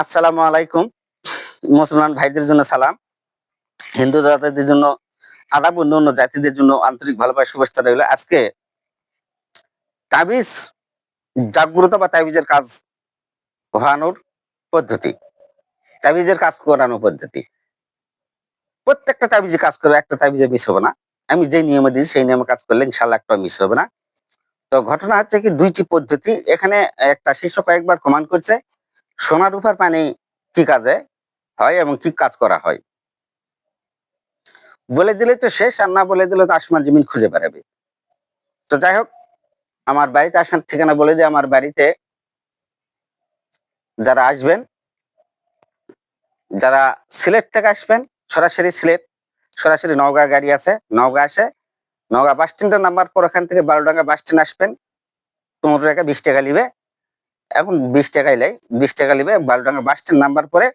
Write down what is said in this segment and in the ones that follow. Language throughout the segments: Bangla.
আসসালামু আলাইকুম। মুসলমান ভাইদের জন্য সালাম। হিন্দু জাতিদের জন্য আদাব অন্য অন্য জাতিদের জন্য আন্তরিক ভালোবাসা শুভেচ্ছা রইল। আজকে তাবিজ জাগ্রত বা তাবিজের কাজ হওয়ানোর পদ্ধতি। তাবিজের কাজ করানোর পদ্ধতি। প্রত্যেকটা তাবিজে কাজ করবে, একটা তাবিজে মিস হবে না। আমি যে নিয়মে দিয়েছি, সেই নিয়মে কাজ করলে ইনশাল্লাহ একটা মিস হবে না। তো ঘটনা হচ্ছে কি, দুইটি পদ্ধতি। এখানে একটা শিষ্য কয়েকবার প্রমাণ করছে সোনা রূপার পানি কি কাজে হয় এবং কি কাজ করা হয়? বলে দিলে তো শেষ, আর না বলে দিলে তো আসমান জমিন খুঁজে বেড়াবে। তো যাই হোক, আমার বাড়িতে আসার ঠিকানা বলে দিয়ে আমার বাড়িতে যারা আসবেন, যারা সিলেট থেকে আসবেন, সরাসরি সিলেট, সরাসরি নওগাঁ গাড়ি আছে, নওগাঁ আসে, নওগাঁ বাস স্ট্যান্ডের নাম্বার পর ওখান থেকে বারোডাঙ্গা বাস স্ট্যান্ড আসবেন, পনেরো টাকা, বিশ টাকা নিবে। এখন বিশ টাকাই লাই, বিশ টাকা নিবে বারোডাঙ্গা বাস স্ট্যান্ড নাম্বার পরে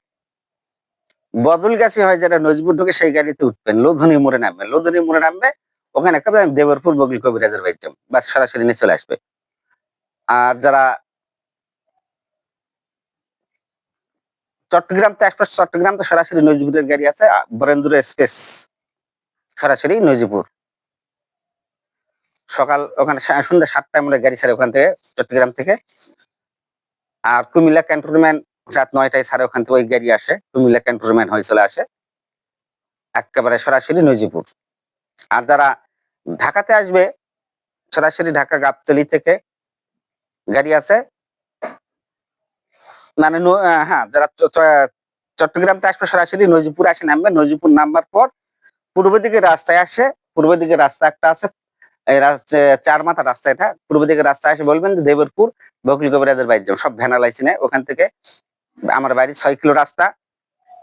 বদল গাছি হয় যারা নজবুর ঢুকে সেই গাড়িতে উঠবেন, লোধনী মোড়ে নামবে লোধনী মোড়ে নামবে, ওখানে একেবারে দেবরপুর বগল কবিরাজের বাইতাম বা সরাসরি নিয়ে চলে আসবে। আর যারা চট্টগ্রাম তো এক্সপ্রেস চট্টগ্রাম তো সরাসরি নজিপুরের গাড়ি আছে বরেন্দ্র এক্সপ্রেস সরাসরি নজিপুর সকাল, ওখানে সন্ধ্যা সাতটায় মনে গাড়ি ছাড়ে ওখান থেকে, চট্টগ্রাম থেকে। আর কুমিল্লা ক্যান্টনমেন্ট রাত নয়টায় ছাড়ে, ওখান থেকে ওই গাড়ি আসে। কুমিল্লা ক্যান্টনমেন্ট হয়ে চলে আসে। একেবারে সরাসরি নজিপুর আর যারা ঢাকাতে আসবে, সরাসরি ঢাকা গাবতলি থেকে গাড়ি আছে। মানে হ্যাঁ যারা চ- চ- চট্টগ্রাম থেকে আসবে, সরাসরি নজিপুর আসে নামবে। নজিপুর নামবার পর পূর্ব দিকে রাস্তায় আসে। পূর্ব দিকে রাস্তা একটা আছে এই চার মাথা রাস্তা এটা। পূর্ব দিকে রাস্তা এসে বলবেন দেবরপুর বকলি কবিরাজের বাড়ি যাও। সব ভ্যান আলাইছি না ওখান থেকে আমার বাড়ি ছয় কিলো রাস্তা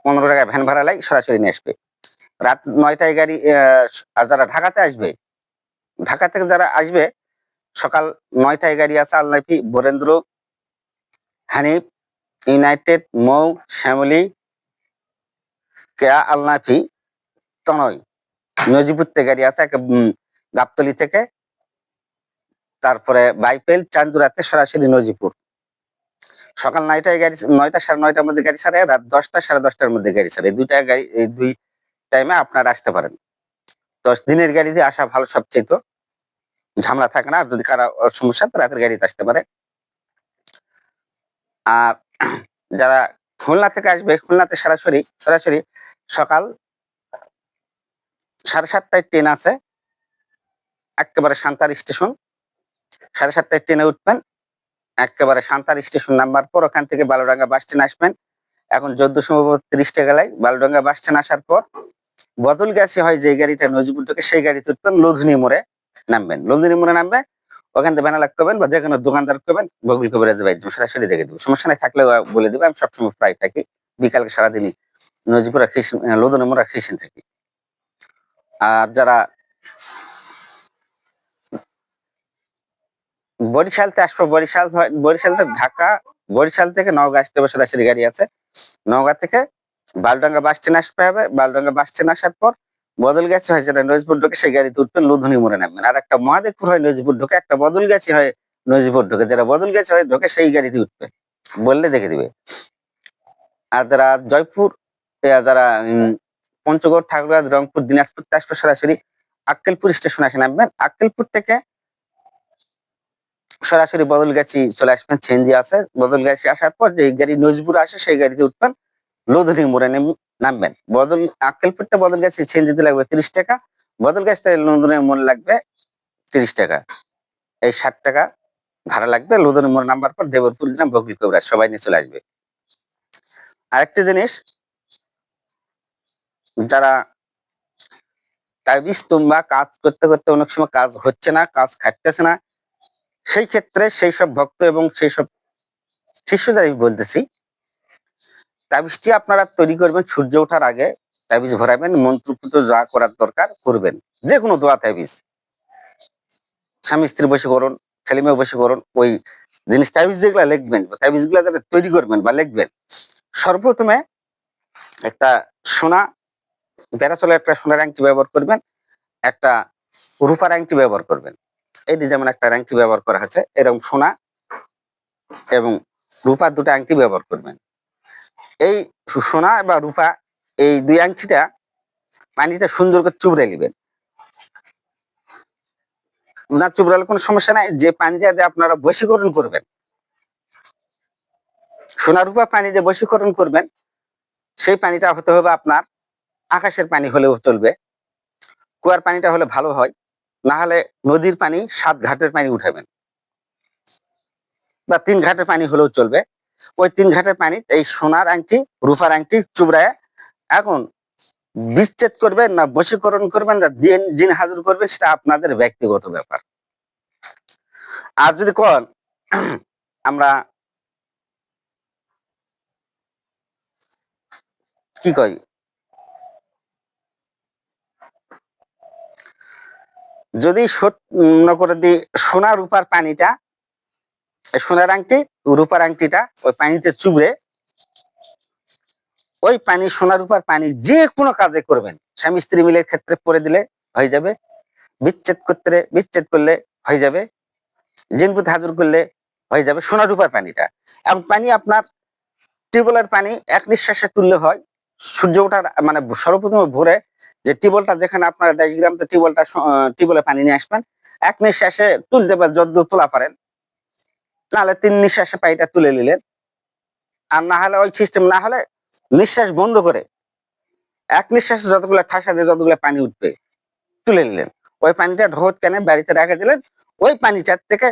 পনেরো টাকা ভ্যান ভাড়া লাই সরাসরি নিয়ে আসবে। রাত নয়টায় গাড়ি আর যারা ঢাকাতে আসবে ঢাকা থেকে যারা আসবে সকাল নয়টায় গাড়ি আছে আলনাফি বরেন্দ্র হানিফ ইউনাইটেড মৌ শ্যামলি কেয়া আলনাফি তনয়। থেকে গাড়ি আছে একে, গাবতলি থেকে, তারপরে বাইপেল, চান্দুরাতে সরাসরি নজিপুর। সকাল নয়টায় গাড়ি, নয়টা সাড়ে নয়টার মধ্যে গাড়ি ছাড়ে রাত দশটা সাড়ে দশটার মধ্যে গাড়ি ছাড়ে দুইটা গাড়ি, এই দুই টাইমে আপনারা আসতে পারেন। দশ দিনের গাড়িতে আসা ভালো সবচেয়ে তো ঝামেলা থাকে না যদি কারা সমস্যা রাতের গাড়িতে আসতে পারে। আর যারা খুলনা থেকে আসবে, খুলনাতে সরাসরি সরাসরি সকাল সাড়ে সাতটায় ট্রেন আছে। একেবারে সান্তার স্টেশন। সাড়ে সাতটায় ট্রেনে উঠবেন, একেবারে সান্তার স্টেশন নাম্বার পর ওখান থেকে বালুডাঙ্গা বাস স্ট্যান্ড আসবেন। এখন চোদ্দ সম্ভবত তিরিশ টাকা লাই, বালুডাঙ্গা বাস স্ট্যান্ড আসার পর বদল গেছে হয় যে গাড়িটা নজিবুর ঢুকে সেই গাড়িতে উঠবেন, লোধুনি মোড়ে নামবেন। লোধুনি মোড়ে নামবেন, ওখান থেকে ব্যানার করবেন বা যে কোনো দোকানদার করবেন, বগুল কবিরাজ ভাই, একদম সরাসরি দেখে দেবো। সমস্যা নাই, থাকলে বলে দেবো, আমি সবসময় প্রায় থাকি। বিকালকে সারাদিনই নজিপুরা খ্রিস্টান লোধুনি মোড়া খ্রিস্টান থাকি। আর যারা বরিশাল থেকে আসব। বরিশাল বরিশাল থেকে ঢাকা, বরিশাল থেকে নওগাঁ আসতে হবে সরাসরি গাড়ি আছে। নওগাঁ থেকে বালডাঙ্গা বাস স্ট্যান্ড আসতে হবে। বালডাঙ্গা বাস স্ট্যান্ড আসার পর বদল গেছে হয় যেটা নজিপুর ঢুকে, সেই গাড়িতে উঠবেন লুধুনি মোড়ে নামবেন। আর একটা মহাদেবপুর হয় নজিপুর ঢুকে, একটা বদল গেছে হয় নজিপুর ঢুকে। যারা বদল গেছে হয় ঢুকে, সেই গাড়িতে উঠবে। বললে দেখে দিবে। আর যারা জয়পুর যারা পঞ্চগড়, ঠাকুরগাঁ, রংপুর, দিনাজপুর আসবে সরাসরি, আক্কেলপুর স্টেশন আসে নামবেন। আক্কেলপুর থেকে সরাসরি বদল গাছি চলে আসবেন, চেঞ্জি আছে বদল গাছি আসার পর যে গাড়ি নজবুর আসে, সেই গাড়িতে উঠবেন, লোধনী মোড়ে নামবেন। বদল, আক্কেলপুরটা বদল গাছি চেঞ্জ দিতে লাগবে তিরিশ টাকা। বদল গাছ থেকে লোধনের মোড় লাগবে তিরিশ টাকা। এই ষাট টাকা ভাড়া লাগবে, লোধনী মোড় নাম্বার পর দেবরপুর নাম বগলি কবিরাজ সবাই নিয়ে চলে আসবে। আরেকটা জিনিস, যারা তাবিজ তুম্বা কাজ করতে করতে অনেক সময় কাজ হচ্ছে না, কাজ খাটতেছে না সেই ক্ষেত্রে সেই সব ভক্ত এবং সেই সব শিষ্যদের আমি বলতেছি, তাবিজটি আপনারা তৈরি করবেন সূর্য ওঠার আগে, তাবিজ ভরাবেন, মন্ত্রপুত যা করার দরকার করবেন যে কোনো দোয়া তাবিজ। স্বামী স্ত্রী বসে করুন, ছেলে মেয়ে বসে করুন, ওই জিনিস তাবিজ যেগুলা লিখবেন তাবিজগুলা যারা তৈরি করবেন বা লিখবেন। সর্বপ্রথমে একটা সোনা, বেড়াচলে একটা সোনার আংটি ব্যবহার করবেন, একটা রূপার আংটি ব্যবহার করবেন। যে যেমন একটা আংটি ব্যবহার করা হচ্ছে এরকম সোনা এবং রূপার দুটো আংটি ব্যবহার করবেন। এই সোনা বা রূপা, এই দুই আংটিটা পানিতে সুন্দর করে চুবড়ে নেবেন। না চুবড়ালে কোনো সমস্যা নাই, যে পানি দিয়ে আপনারা বশীকরণ করবেন, সোনা রূপা পানি দিয়ে বশীকরণ করবেন, সেই পানিটা হতে হবে আপনার আকাশের পানি হলেও চলবে। কুয়ার পানিটা হলে ভালো হয়। না হলে নদীর পানি সাত ঘাটের পানি উঠাবেন। বা তিন ঘাটের পানি হলেও চলবে। ওই তিন ঘাটের পানি এই সোনার আংটি, রূপার আংটি চুবড়ায় এখন বিচ্ছেদ করবেন না, বশীকরণ করবেন না, দিন জিন হাজির করবেন, সেটা আপনাদের ব্যক্তিগত ব্যাপার। আর যদি কন, আমরা কি কই? যদি মনে করে দি, সোনা রূপার পানিটা সোনার আংটি, রূপার আংটিটা ওই পানিতে চুবড়ে, ওই পানি, সোনা রূপার পানি যে কোনো কাজে করবেন। স্বামী স্ত্রী মিলের ক্ষেত্রে পরে দিলে হয়ে যাবে, বিচ্ছেদ করতে, বিচ্ছেদ করলে হয়ে যাবে জিনপুত হাজুর করলে হয়ে যাবে সোনা রূপার পানিটা। এবং পানি আপনার টিউবওয়েলের পানি এক নিঃশ্বাসে তুললে হয়, সূর্য ওঠার মানে সর্বপ্রথম ভোরে যে টিউবওয়েলটা যেখানে আপনারা দশ গ্রাম তো টিউবওয়েলটা টিউবওয়েলে পানি নিয়ে আসবেন। এক নিঃশ্বাসে তুলতে পারেন যদ্দূর তোলা পারেন। নাহলে তিন নিঃশ্বাসে পানিটা তুলে নিলেন। আর না হলে ওই সিস্টেম না হলে নিঃশ্বাস বন্ধ করে এক নিঃশ্বাসে যতগুলো ঠাসা দিয়ে যতগুলো পানি উঠবে, তুলে নিলেন। ওই পানিটা ঢোত কেনে বাড়িতে রেখে দিলেন। ওই পানিটার থেকে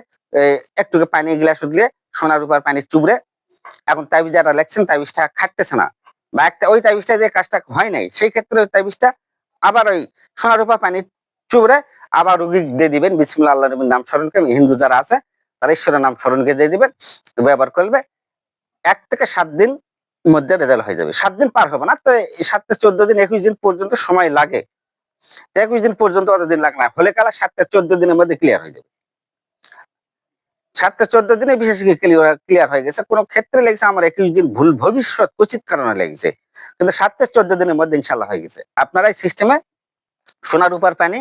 একটু পানি, গ্লাস দিয়ে সোনা রূপার পানি চুবড়ে এখন তাবিজ যারা লেখছেন, তাবিজটা খাটতেছে না। বা একটা ওই তাবিজটা দিয়ে কাজটা হয় নাই। সেই ক্ষেত্রে ওই তাবিজটা আবার ওই সোনা রূপা পানি চুবড়ে আবার রুগী দিয়ে দিবেন, বিসমুল্লাহ আল্লাহ নবীর নাম স্মরণকে হিন্দু যারা আছে, তারা ঈশ্বরের নাম স্মরণকে দিয়ে দিবেন, ব্যবহার করবে এক থেকে সাত দিন মধ্যে রেজাল্ট হয়ে যাবে। সাত দিন পার হবে না, তো সাত থেকে চোদ্দ দিন, একুশ দিন পর্যন্ত সময় লাগে। একুশ দিন পর্যন্ত অতদিন লাগে না, হলে কালা সাত থেকে চোদ্দ দিনের মধ্যে ক্লিয়ার হয়ে যাবে। সাত থেকে চোদ্দ দিনে বিশেষ ক্লিয়ার ক্লিয়ার হয়ে গেছে। কোনো ক্ষেত্রে লেগেছে, আমার একুশ দিন ভুল, ভবিষ্যৎ, উচিত কারণে লেগেছে। কিন্তু সাত থেকে চোদ্দ দিনের মধ্যে ইনশাল্লাহ হয়ে গেছে। আপনারা এই সিস্টেমে সোনা রূপার পানি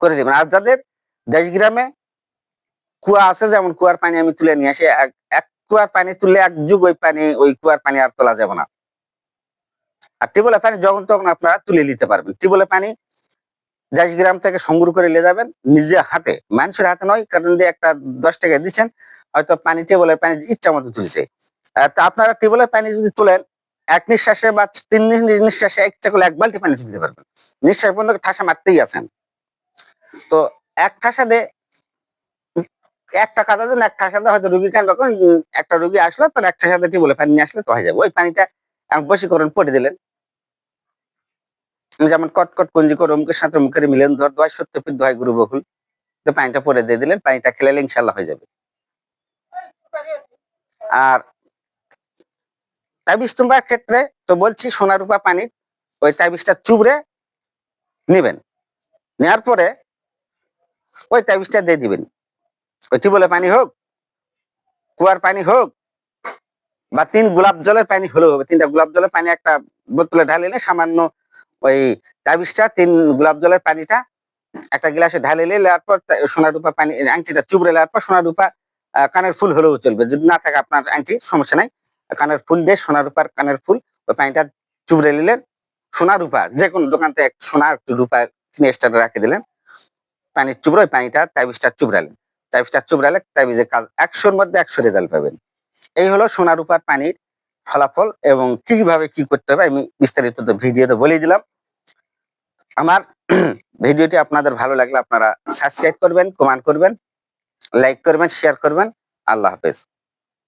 করে দেবেন। আর যাদের দেশ গ্রামে কুয়া আছে, যেমন কুয়ার পানি আমি তুলে নিয়ে আসি, এক কুয়ার পানি তুললে এক যুগ ওই পানি, ওই কুয়ার পানি আর তোলা যাবে না। আর টিউবওয়েলের পানি যখন তখন আপনারা তুলে নিতে পারবেন। টিউবওয়েলের পানি দেশ গ্রাম থেকে সংগ্রহ করে নিয়ে যাবেন। নিজে হাতে, মানুষের হাতে নয়, কারণ দিয়ে একটা দশ টাকা দিচ্ছেন, হয়তো পানি টিউবওয়েলের পানি ইচ্ছা মতো তুলছে। তা আপনারা টিউবওয়েলের পানি যদি তোলেন এক নিঃশ্বাসে বা তিন নিঃশ্বাসে একটা করে এক বালতি পানি তুলতে পারবেন। নিঃশ্বাস পর্যন্ত ঠাসা মারতেই আছেন। তো এক ঠাসা দিয়ে একটা কাজের জন্য এক ঠাসাতে হয়তো রুগী কেন তখন একটা রুগী আসলো, তার এক ঠাসাতে টিউবওয়েলের পানি নিয়ে আসলে তো হয়ে যাবে। ওই পানিটা বশীকরণ পড়ে দিলেন। যেমন কটকট কঞ্জি করে অমুকের সাথে মুখের মিলেন ধর দয় সত্যপিত দয় গুরু বকুল। পানিটা পরে দিয়ে দিলেন, পানিটা খেলে ইনশাল্লাহ হয়ে যাবে। আর তাবিজ তোমার ক্ষেত্রে তো বলছি সোনা রূপা পানি ওই তাবিজটা চুবড়ে নেবেন। নেওয়ার পরে ওই তাবিজটা দিয়ে দিবেন। ওই টিউবওয়েলের পানি হোক, কুয়ার পানি হোক, বা তিন গোলাপ জলের পানি হলেও হবে। তিনটা গোলাপ জলের পানি একটা বোতলে ঢালিলে সামান্য ওই তাবিজটা, তিন গোলাপ জলের পানিটা একটা গ্লাসে ঢালিলে নেওয়ার পর সোনা রূপা পানি, আংটিটা চুবড়ে নেওয়ার পর সোনা রূপা কানের ফুল হলেও চলবে। যদি না থাকে আপনার আংটি, সমস্যা নাই। কানের ফুল দিয়ে সোনা রূপার কানের ফুল ওই পানিটা চুবড়ে নিলেন। সোনা রূপা যে কোনো দোকান থেকে সোনা রূপা কিনে স্টার্টে রাখে দিলেন। পানি চুবড়ে, ওই পানিটা তাবিজটা চুবড়ালেন। তাবিজটা চুবড়ালে তাবিজের কাজ একশোর মধ্যে একশো রেজাল্ট পাবেন। এই হলো সোনা রূপার পানির ফলাফল এবং কীভাবে কি করতে হবে, আমি বিস্তারিত ভিডিওতে বলে দিলাম। আমার ভিডিওটি আপনাদের ভালো লাগলে আপনারা সাবস্ক্রাইব করবেন কমেন্ট করবেন লাইক করবেন শেয়ার করবেন। আল্লাহ হাফেজ।